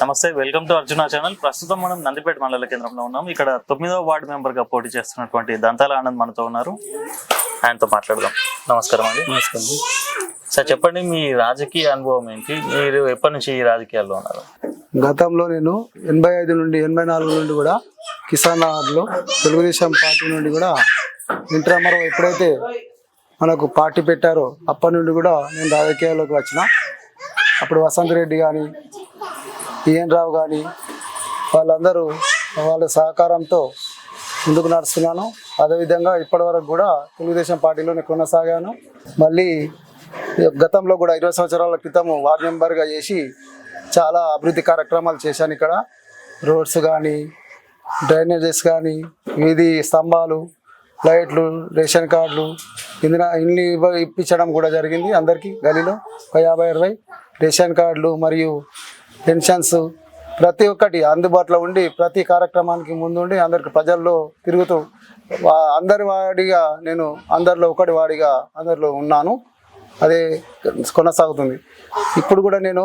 నమస్తే welcome to Arjuna channel. ప్రస్తుతం మనం నందిపేట మండల కేంద్రంలో ఉన్నాం. ఇక్కడ తొమ్మిదవ వార్డు మెంబర్గా పోటీ చేస్తున్నటువంటి దంతాల ఆనంద్ మనతో ఉన్నారు. ఆయనతో మాట్లాడదాం. నమస్కారం అండి. నమస్కారం సార్ చెప్పండి మీ రాజకీయ అనుభవం ఏంటి? మీరు ఎప్పటి నుంచి ఈ రాజకీయాల్లో ఉన్నారు? గతంలో నేను ఎనభై ఐదు నుండి ఎనభై నాలుగు నుండి కూడా కిసాన్ నగర్లో తెలుగుదేశం పార్టీ నుండి కూడా ఎన్టీ రామారావు ఎప్పుడైతే మనకు పార్టీ పెట్టారో అప్పటి నుండి కూడా నేను రాజకీయాల్లోకి వచ్చిన. అప్పుడు వసంత్ రెడ్డి కానీ ఈఎన్ రావు కానీ వాళ్ళందరూ వాళ్ళ సహకారంతో ముందుకు నడుస్తున్నాను. అదేవిధంగా ఇప్పటివరకు కూడా తెలుగుదేశం పార్టీలోనే కొనసాగాను. మళ్ళీ గతంలో కూడా ఇరవై సంవత్సరాల క్రితం వార్డ్ మెంబర్గా చేసి చాలా అభివృద్ధి కార్యక్రమాలు చేశాను ఇక్కడ. రోడ్స్ కానీ డ్రైనేజెస్ కానీ వీధి స్తంభాలు లైట్లు రేషన్ కార్డులు ఇందున ఇన్ని ఇప్పించడం కూడా జరిగింది అందరికీ. గలీలో ఒక యాభై అరవై రేషన్ కార్డులు మరియు పెన్షన్స్ ప్రతి ఒక్కటి అందుబాటులో ఉండి ప్రతి కార్యక్రమానికి ముందుండి అందరికి ప్రజల్లో తిరుగుతూ అందరి వాడిగా నేను అందరిలో ఒకటి వాడిగా అందరిలో ఉన్నాను. అదే కొనసాగుతుంది. ఇప్పుడు కూడా నేను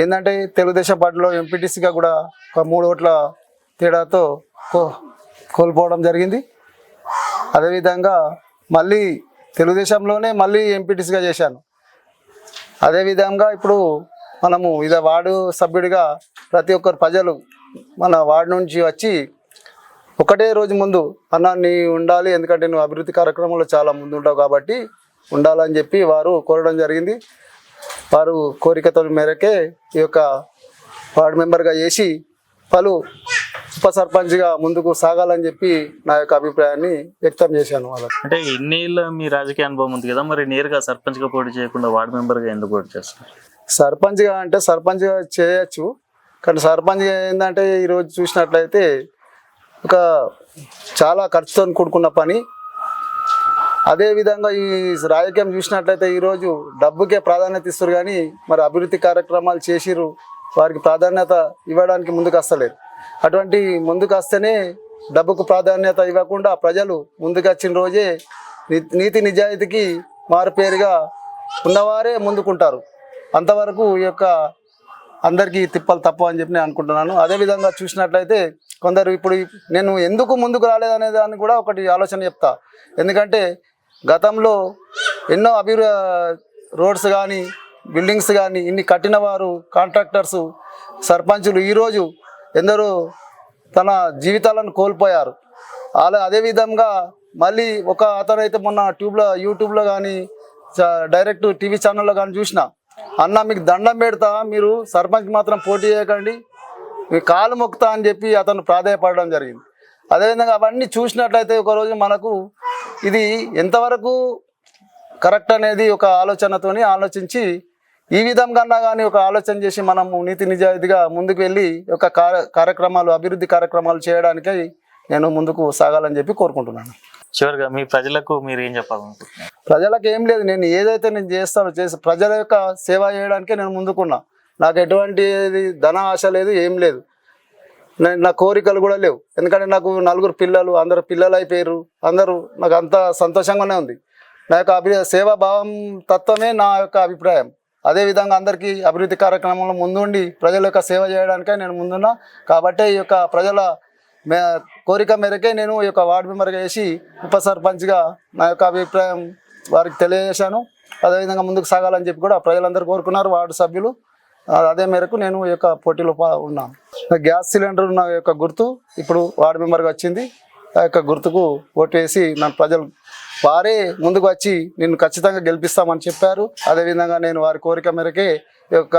ఏంటంటే తెలుగుదేశం పార్టీలో ఎంపీటీసీగా కూడా ఒక మూడు ఓట్ల తేడాతో కో కోల్పోవడం జరిగింది. అదేవిధంగా మళ్ళీ తెలుగుదేశంలోనే మళ్ళీ ఎంపీటీసీగా చేశాను. అదేవిధంగా ఇప్పుడు మనము ఇదే వార్డు సభ్యుడిగా ప్రతి ఒక్కరు ప్రజలు మన వార్డు నుంచి వచ్చి ఒకటే రోజు ముందు అన్న నీ ఉండాలి ఎందుకంటే నువ్వు అభివృద్ధి కార్యక్రమంలో చాలా ముందు ఉంటావు కాబట్టి ఉండాలని చెప్పి వారు కోరడం జరిగింది. వారు కోరికతో మేరకే ఈ యొక్క వార్డు మెంబర్గా చేసి పలు ఉప సర్పంచ్గా ముందుకు సాగాలని చెప్పి నా యొక్క అభిప్రాయాన్ని వ్యక్తం చేశాను వాళ్ళకి అంటే ఇన్నేళ్ళ మీ రాజకీయ అనుభవం ఉంది కదా మరి నేరుగా సర్పంచ్గా పోటీ చేయకుండా వార్డు మెంబర్గా ఎందుకు పోటీ చేస్తున్నారు? సర్పంచ్గా అంటే సర్పంచ్గా చేయొచ్చు. కానీ సర్పంచ్గా ఏంటంటే ఈరోజు చూసినట్లయితే ఒక చాలా ఖర్చుతో కూడుకున్న పని. అదేవిధంగా ఈ రాజకీయం చూసినట్లయితే ఈరోజు డబ్బుకే ప్రాధాన్యత ఇస్తారు కానీ మరి అభివృద్ధి కార్యక్రమాలు చేసిర్రు. వారికి ప్రాధాన్యత ఇవ్వడానికి ముందుకు వస్తలేదు. అటువంటి ముందుకు వస్తేనే డబ్బుకు ప్రాధాన్యత ఇవ్వకుండా ప్రజలు ముందుకు వచ్చిన రోజే నీ- నీతి నిజాయితీకి మారుపేరుగా ఉన్నవారే ముందుకుంటారు. అంతవరకు ఈ యొక్క అందరికీ తిప్పలు తప్పు అని చెప్పి నేను అనుకుంటున్నాను. అదేవిధంగా చూసినట్లయితే కొందరు ఇప్పుడు నేను ఎందుకు ముందుకు రాలేదనే దాన్ని కూడా ఒకటి ఆలోచన చెప్తా. ఎందుకంటే గతంలో ఎన్నో అభివృ రోడ్స్ కానీ బిల్డింగ్స్ కానీ ఇన్ని కట్టిన వారు కాంట్రాక్టర్స్ సర్పంచులు ఈరోజు ఎందరో తన జీవితాలను కోల్పోయారు. అలా అదేవిధంగా మళ్ళీ ఒక అతనైతే మొన్న ట్యూబ్లో యూట్యూబ్లో కానీ డైరెక్ట్ టీవీ ఛానల్లో కానీ చూసిన అన్న మీకు దండం పెడతా మీరు సర్పంచ్ మాత్రం పోటీ చేయకండి. మీ కాలు మొక్కుతా అని చెప్పి అతను ప్రాధాయపడడం జరిగింది. అదేవిధంగా అవన్నీ చూసినట్లయితే ఒకరోజు మనకు ఇది ఎంతవరకు కరెక్ట్ అనేది ఒక ఆలోచనతోని ఆలోచించి ఈ విధంగా కానీ ఒక ఆలోచన చేసి మనము నీతి నిజాయితీగా ముందుకు వెళ్ళి ఒక కార్య కార్యక్రమాలు అభివృద్ధి కార్యక్రమాలు చేయడానికై నేను ముందుకు సాగాలని చెప్పి కోరుకుంటున్నాను. చివరిగా మీ ప్రజలకు మీరు ఏం చెప్పాలనుకుంటున్నారు? ప్రజలకు ఏం లేదు. నేను ఏదైతే నేను చేస్తానో చేసి ప్రజల యొక్క సేవ చేయడానికే నేను ముందుకున్నా. నాకు ఎటువంటి ధన ఆశ లేదు ఏం లేదు. నేను నా కోరికలు కూడా లేవు. ఎందుకంటే నాకు నలుగురు పిల్లలు అందరు పిల్లలు అయిపోయారు. అందరూ నాకు అంత సంతోషంగానే ఉంది. నా యొక్క అభి సేవాభావం తత్వమే నా యొక్క అభిప్రాయం. అదేవిధంగా అందరికీ అభివృద్ధి కార్యక్రమంలో ముందుండి ప్రజల యొక్క సేవ చేయడానికే నేను ముందున్నా. కాబట్టి ఈ యొక్క ప్రజల కోరిక మేరకే నేను ఈ యొక్క వార్డు మెంబర్గా వేసి ఉప సర్పంచ్గా నా యొక్క అభిప్రాయం వారికి తెలియజేశాను. అదేవిధంగా ముందుకు సాగాలని చెప్పి కూడా ప్రజలందరూ కోరుకున్నారు వార్డు సభ్యులు. అదే మేరకు నేను ఈ యొక్క పోటీలో పా- ఉన్నాను గ్యాస్ సిలిండర్ నా యొక్క గుర్తు ఇప్పుడు వార్డు మెంబర్గా వచ్చింది. ఆ యొక్క గుర్తుకు ఓటు వేసి నా ప్రజలు వారే ముందుకు వచ్చి నేను ఖచ్చితంగా గెలిపిస్తామని చెప్పారు. అదేవిధంగా నేను వారి కోరిక మేరకే ఈ యొక్క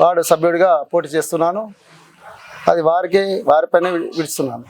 వార్డు సభ్యుడిగా పోటీ చేస్తున్నాను. అది వారికి వారిపైనే విడుస్తున్నాను.